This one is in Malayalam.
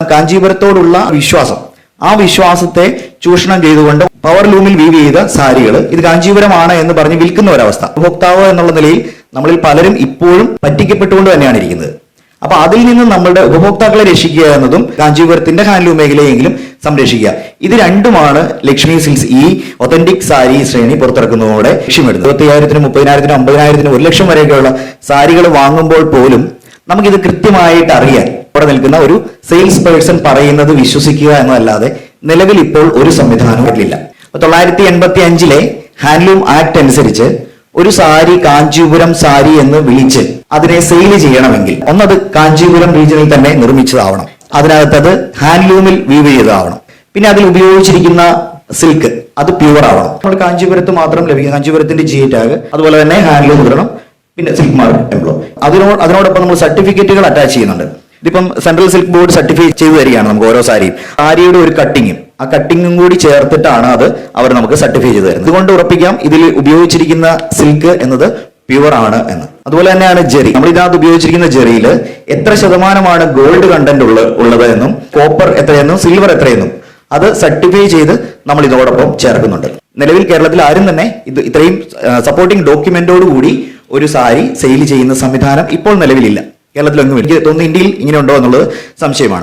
കാഞ്ചീപുരത്തോടുള്ള വിശ്വാസം. ആ വിശ്വാസത്തെ ചൂഷണം ചെയ്തുകൊണ്ട് പവർ ലൂമിൽ വീവ് ചെയ്ത സാരികൾ ഇത് കാഞ്ചീപുരമാണ് എന്ന് പറഞ്ഞ് വിൽക്കുന്ന ഒരവസ്ഥ. ഉപഭോക്താവ് എന്നുള്ള നിലയിൽ നമ്മളിൽ പലരും ഇപ്പോഴും പറ്റിക്കപ്പെട്ടുകൊണ്ട് തന്നെയാണ് ഇരിക്കുന്നത്. അപ്പൊ അതിൽ നിന്ന് നമ്മളുടെ ഉപഭോക്താക്കളെ രക്ഷിക്കുക എന്നതും കാഞ്ചീപുരത്തിന്റെ ഹാൻഡ്ലൂം മേഖലയെങ്കിലും സംരക്ഷിക്കുക. ഇത് രണ്ടുമാണ് ലക്ഷ്മി സിൽസ് ഈ ഒതന്റിക് സാരി ശ്രേണി പുറത്തിറക്കുന്നതോടെ ലക്ഷ്യമിടുന്നത്. ഇരുപത്തിയായിരത്തിനും മുപ്പതിനായിരത്തിനും അമ്പതിനായിരത്തിനും ഒരു ലക്ഷം വരെയൊക്കെയുള്ള സാരികൾ വാങ്ങുമ്പോൾ പോലും നമുക്കിത് കൃത്യമായിട്ട് അറിയാൻ ഇവിടെ നിൽക്കുന്ന ഒരു സെയിൽസ് പേഴ്സൺ പറയുന്നത് വിശ്വസിക്കുക എന്നതല്ലാതെ നിലവിൽ ഇപ്പോൾ ഒരു സംവിധാനം ഇല്ല. അപ്പൊ തൊള്ളായിരത്തി എൺപത്തി അഞ്ചിലെ ഹാൻഡ്ലൂം ആക്ട് അനുസരിച്ച് ഒരു സാരി കാഞ്ചീപുരം സാരി എന്ന് വിളിച്ച് അതിനെ സെയിൽ ചെയ്യണമെങ്കിൽ ഒന്നത് കാഞ്ചീപുരം റീജിയനിൽ തന്നെ നിർമ്മിച്ചതാവണം. അതിനകത്ത് അത് ഹാൻഡ്ലൂമിൽ വീവ് ചെയ്തതാവണം. പിന്നെ അതിൽ ഉപയോഗിച്ചിരിക്കുന്ന സിൽക്ക് അത് പ്യുവർ ആവണം. നമ്മൾ കാഞ്ചീപുരത്ത് മാത്രം ലഭിക്കും. കാഞ്ചീപുരത്തിന്റെ ജി ടാഗ് അതുപോലെ തന്നെ ഹാൻഡ്ലൂം ഇടണം. പിന്നെ സിൽക്ക് മാർക്ക് എംപ്ലോ അതിനോട് അതിനോടൊപ്പം നമ്മൾ സർട്ടിഫിക്കറ്റുകൾ അറ്റാച്ച് ചെയ്യുന്നുണ്ട്. ഇതിപ്പം സെൻട്രൽ സിൽക്ക് ബോർഡ് സർട്ടിഫൈ ചെയ്തു തരികയാണ് നമുക്ക് ഓരോ സാരിയും. സാരിയുടെ ഒരു കട്ടിങ്ങും ആ കട്ടിങ്ങും കൂടി ചേർത്തിട്ടാണ് അത് അവർ നമുക്ക് സർട്ടിഫൈ ചെയ്ത് തരുന്നത്. ഇതുകൊണ്ട് ഉറപ്പിക്കാം ഇതിൽ ഉപയോഗിച്ചിരിക്കുന്ന സിൽക്ക് എന്നത് പ്യുവർ ആണ് എന്ന്. അതുപോലെ തന്നെയാണ് ജെറി. നമ്മൾ ഇതിനകത്ത് ഉപയോഗിച്ചിരിക്കുന്ന ജെറിയിൽ എത്ര ശതമാനമാണ് ഗോൾഡ് കണ്ടന്റ് ഉള്ള ഉള്ളത് എന്നും കോപ്പർ എത്രയെന്നും സിൽവർ എത്രയെന്നും അത് സർട്ടിഫൈ ചെയ്ത് നമ്മൾ ഇതോടൊപ്പം ചേർക്കുന്നുണ്ട്. നിലവിൽ കേരളത്തിൽ ആരും തന്നെ ഇത് ഇത്രയും സപ്പോർട്ടിംഗ് ഡോക്യുമെന്റോട് കൂടി ഒരു സാരി സെയിൽ ചെയ്യുന്ന സംവിധാനം ഇപ്പോൾ നിലവിലില്ല. കേരളത്തിലൊന്നും എനിക്ക് തോന്നുന്നു ഇന്ത്യയിൽ ഇങ്ങനെ ഉണ്ടോ എന്നുള്ളത് സംശയമാണ്.